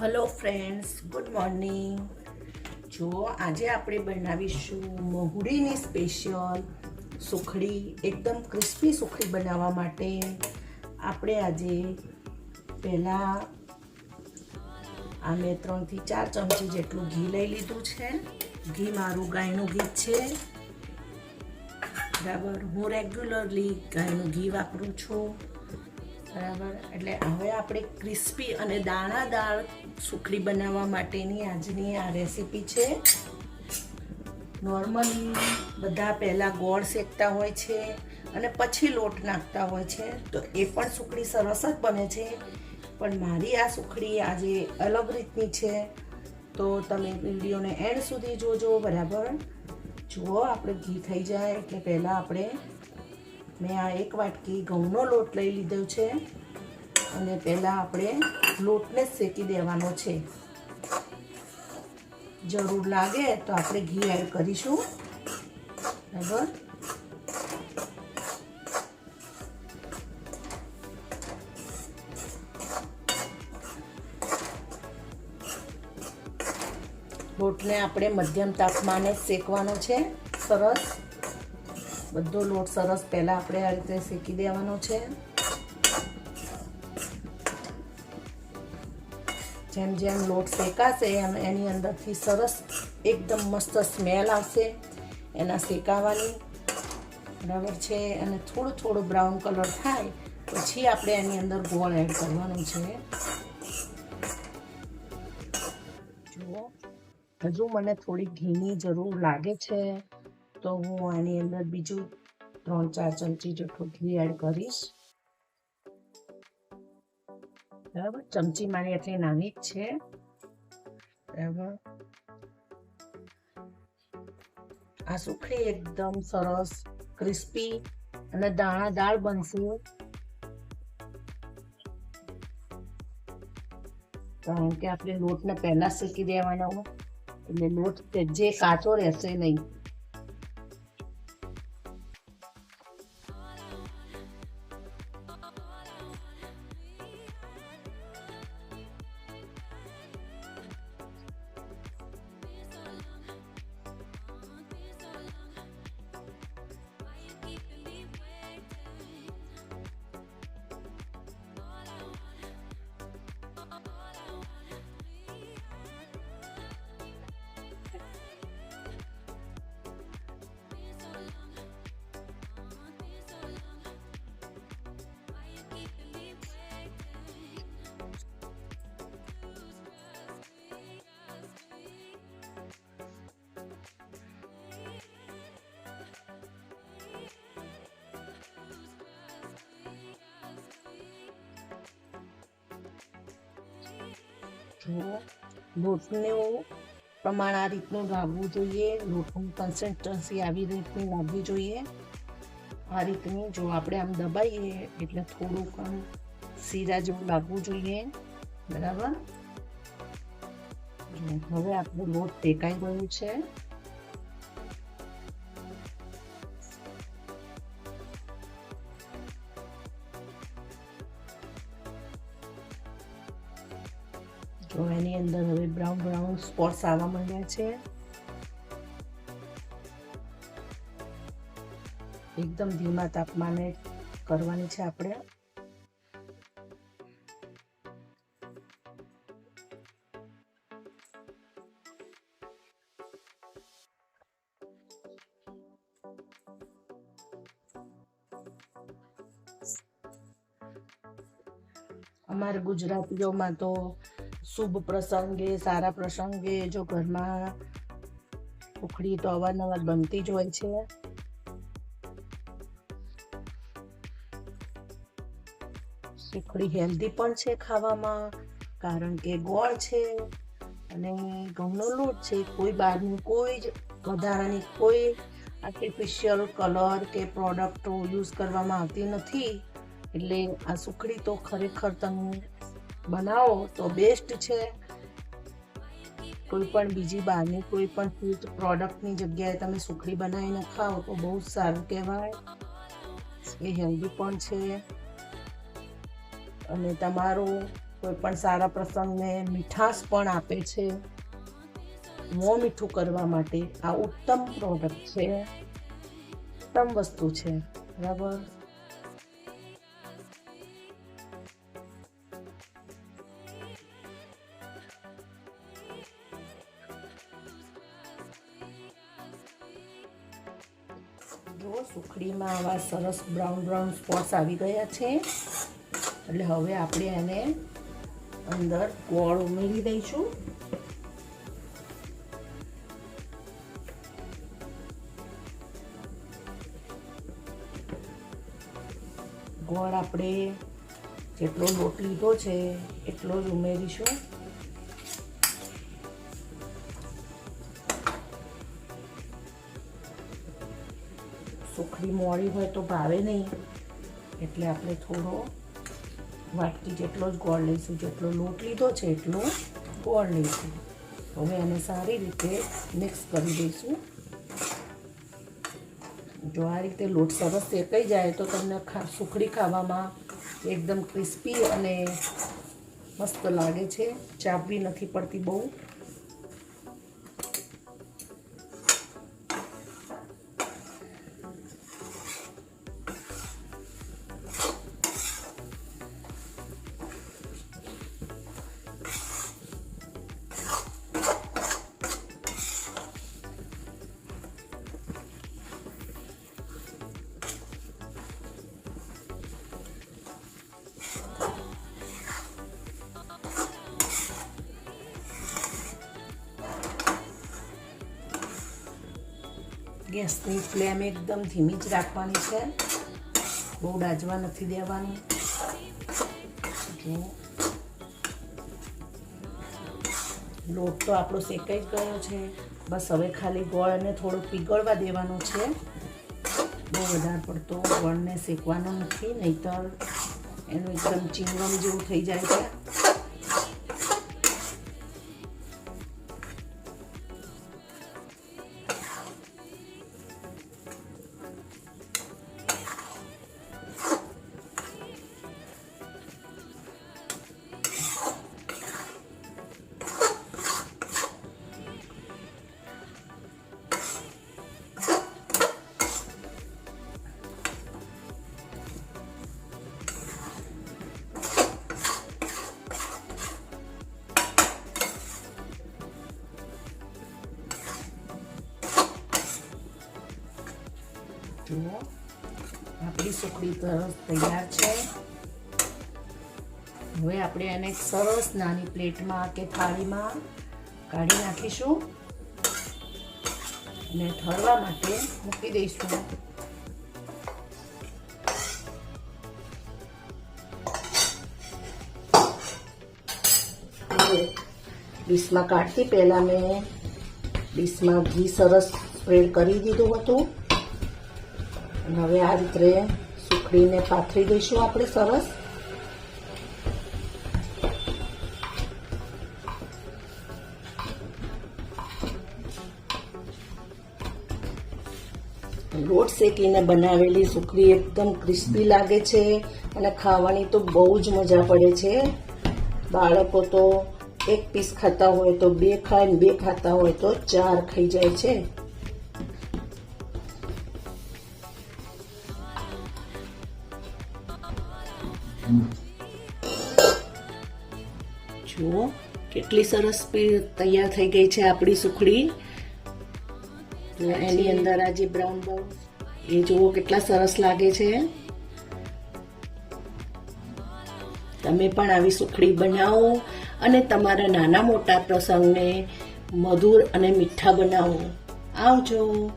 Hello friends good morning જો, આજે આપણે બનાવીશું મહુડીની સ્પેશિયલ સુખડી, એકદમ ક્રિસ્પી સુખડી બનાવવા માટે. આપણે આજે પહેલાં આ મેં ત્રણથી ચાર ચમચી જેટલું ઘી લઈ લીધું છે. ઘી મારું ગાયનું ઘી છે. બરાબર. હું રેગ્યુલરલી ગાયનું ઘી વાપરું છું. બરાબર? એટલે હવે આપણે ક્રિસ્પી અને દાણાદાર સુખડી બનાવવા માટેની આજની આ રેસીપી છે. નોર્મલી બધા પહેલાં ગોળ શેકતા હોય છે અને પછી લોટ નાખતા હોય છે. તો એ પણ સુખડી સરસ જ બને છે. પણ મારી આ સુખડી આજે અલગ રીતની છે. તો તમે વિડીયોને એન્ડ સુધી જોજો, બરાબર? જુઓ, આપણે ઘી થઈ જાય એટલે પહેલાં આપણે મેં આ એક વાટકી ઘઉંનો લોટ લઈ લીધો છે. અને પહેલાં આપણે લોટને શેકી દેવાનો છે. જરૂર લાગે તો આપણે ઘી એડ કરીશું. બરાબર? લોટને આપણે મધ્યમ તાપમાને શેકવાનો છે. સરસ. બધો લોટ સરસ પહેલાં આપણે આ રીતે શેકી દેવાનો છે. જેમ જેમ લોટ શેકાશે, એમ એની અંદરથી સરસ એકદમ મસ્ત સ્મેલ આવશે એના શેકાવાની. બરાબર છે? અને થોડું થોડું બ્રાઉન કલર થાય, પછી આપણે એની અંદર ગોળ એડ કરવાનું છે. જુઓ, હજુ મને થોડી ઘીની જરૂર લાગે છે. તો હું આની અંદર બીજું ત્રણ, ચાર ચમચી જેટલું ઘી એડ કરીશ. બરાબર? ચમચી મારી એટલી નાની જ છે. બરાબર? આ સુખડી એકદમ સરસ, ક્રિસ્પી અને દાણાદાર બનશે. કારણ કે આપણે લોટને પહેલા શેકી દેવાનો એટલે લોટ જે કાચો રહેશે નહીં. જુઓ. લોટનું પ્રમાણ આ રીતનું લાવવું જોઈએ. લોટનું કન્સિસ્ટન્સી આવી રીતની લાવવી જોઈએ. આ રીતની જો આપણે આમ દબાઈએ એટલે થોડુંક આમ શીરા જેવું લાવવું જોઈએ. બરાબર? હવે આપણું લોટ ટેકાઈ ગયું છે. સ્પોટ્સ આવવા માંડ્યા છે. એકદમ ધીમા તાપમાને કરવાની છે આપણે. અમારે ગુજરાતીઓમાં તો શુભ પ્રસંગે, સારા પ્રસંગે, જો ઘરમાં ઉખડી તો અવારનવાર બનતી જ હોય છે. સુખડી હેલ્ધી પણ છે ખાવામાં, કારણ કે ગોળ છે અને ઘઉંનો લોટ છે. કોઈ બહારનું કોઈ જ વધારાની કોઈ આર્ટિફિશિયલ કલર કે પ્રોડક્ટો યુઝ કરવામાં આવતી નથી. એટલે આ સુખડી તો ખરેખર તમે બનાવો તો બેસ્ટ છે. કોઈ પણ બીજી બહારની કોઈ પણ ફૂડ પ્રોડક્ટની જગ્યાએ તમે સુખડી બનાવીને ખાઓ તો બહુ જ સારું કહેવાય. એ હેલ્ધી પણ છે. અને તમારો કોઈ પણ સારા પ્રસંગને મીઠાશ પણ આપે છે. મોં મીઠું કરવા માટે આ ઉત્તમ પ્રોડક્ટ છે. ઉત્તમ વસ્તુ છે. બરાબર? જો સુખડીમાં આવા સરસ બ્રાઉન બ્રાઉન સ્પોટ્સ આવી ગયા છે. એટલે હવે આપણે એને અંદર ગોળ ઉમેરી દઈશું. ગોળ આપણે જેટલો લોટ લીધો છે, એટલો જ ઉમેરીશું. સુખડી મોડી હોય તો ભાવે નહીં. એટલે આપણે થોડો વાટકી જેટલો જ ગોળ લઈશું, જેટલો લોટ લીધો છે એટલો ગોળ લઈશું. હવે એને સારી રીતે મિક્સ કરી દઈશું. જો આ રીતે લોટ સરસ શેકાઈ જાય તો તમને ખા, સુખડી ખાવામાં એકદમ ક્રિસ્પી અને મસ્ત લાગે છે. ચાપવી નથી પડતી બહુ. ગેસની ફ્લેમ એકદમ ધીમી જ રાખવાની છે. બહુ ડાજવા નથી દેવાની. લોટ તો આપણો શેકાઈ જ ગયો છે. બસ હવે ખાલી ગોળને થોડું પીગળવા દેવાનો છે. બહુ વધારે પડતો ગોળને શેકવાનો નથી, નહીતર એનું એકદમ ચિંગમ જેવું થઈ જાય છે. જુઓ આપણી સુખડી સરસ તૈયાર છે હવે આપણે એને સરસ નાની પ્લેટમાં કે થાળીમાં કાઢી નાખીશું. અને ઠરવા માટે મૂકી દઈશું. ડીશમાં કાઢતી પહેલાં મેં ડીશમાં ઘી સરસ સ્પ્રેડ કરી દીધું હતું. હવે આ રીતે સુખડીને પાથરી દઈશું આપણે સરસ. લોટ શેકીને બનાવેલી સુખડી એકદમ ક્રિસ્પી લાગે છે અને ખાવાની તો બહુ જ મજા પડે છે. બાળકો તો એક પીસ ખાતા હોય તો બે ખાય બે ખાતા હોય તો ચાર ખાઈ જાય છે. જુઓ, કેટલી સરસ તૈયાર થઈ ગઈ છે આપણી સુખડી. એની અંદર આ જે બ્રાઉન બ્રાઉન એ જુઓ કેટલા સરસ લાગે છે. તમે પણ આવી સુખડી બનાવો અને તમારા નાના મોટા પ્રસંગને મધુર અને મીઠા બનાવો. આવજો.